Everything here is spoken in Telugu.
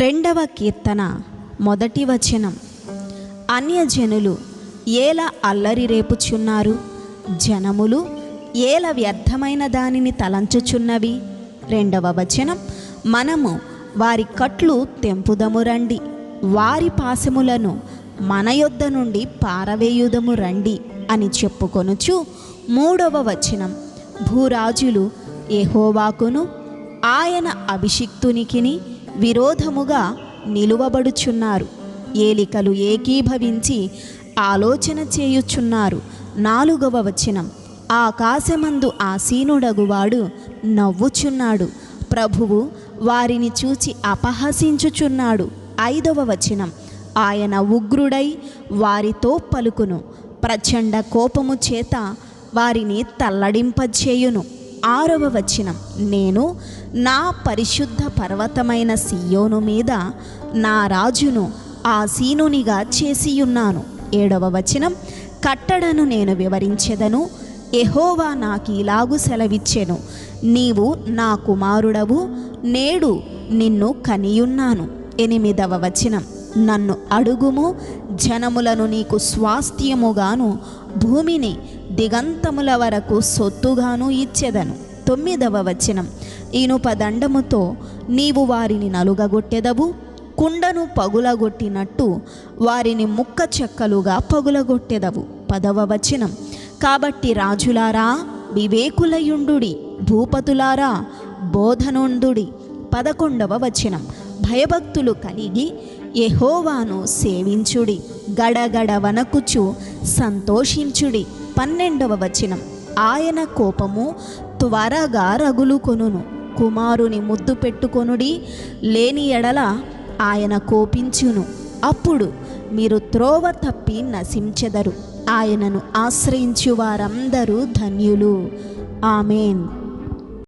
రెండవ కీర్తన మొదటి వచనం. అన్యజనులు ఏల అల్లరి రేపుచున్నారు జనములు ఏల వ్యర్థమైన దానిని తలంచుచున్నవి. రెండవ వచనం మనము వారి కట్లు తెంపుదము రండి వారి పాశములను మన యొద్ద నుండి పారవేయుదము రండి అని చెప్పుకొనుచు మూడవ వచనం. భూరాజులు ఎహోవాకును ఆయన అభిషిక్తునికిని విరోధముగా నిలువబడుచున్నారు. ఏలికలు ఏకీభవించి ఆలోచన చేయుచున్నారు. నాలుగవ వచనం. ఆకాశమందు ఆసీనుడగువాడు నవ్వుచున్నాడు. ప్రభువు వారిని చూచి అపహసించుచున్నాడు. ఐదవ వచనం. ఆయన ఉగ్రుడై వారితో పలుకును. ప్రచండ కోపము చేత వారిని తల్లడింపచేయును ఆరవ వచనం. నేను నా పరిశుద్ధ పర్వతమైన సియోను మీద నా రాజును ఆసీనునిగా చేసియున్నాను. ఏడవ వచనం. కట్టడను నేను వివరించెదను. ఎహోవా నాకు ఇలాగు సెలవిచ్చెను. నీవు నా కుమారుడవు. నేడు నిన్ను కనియున్నాను. ఎనిమిదవ వచనం. నన్ను అడుగుము. జనములను నీకు స్వాస్థ్యముగాను భూమిని దిగంతముల వరకు సొత్తుగాను ఇచ్చేదను. తొమ్మిదవ వచనం. ఇనుప దండముతో నీవు వారిని నలుగగొట్టెదవు కుండను పగులగొట్టినట్టు వారిని ముక్క చెక్కలుగా పగులగొట్టెదవు. పదవ వచనం. కాబట్టి రాజులారా వివేకులయుండుడి భూపతులారా బోధనుండుడి పదకొండవ వచనం. భయభక్తులు కలిగి యహోవాను సేవించుడి గడగడ వనకుచు సంతోషించుడి. పన్నెండవ వచనం. ఆయన కోపము త్వరగా రగులు కొనును కుమారుని ముద్దు పెట్టుకొనుడి లేని ఎడల ఆయన కోపించును. అప్పుడు మీరు త్రోవ తప్పి నశించెదరు. ఆయనను ఆశ్రయించు వారందరూ ధన్యులు. ఆమెన్.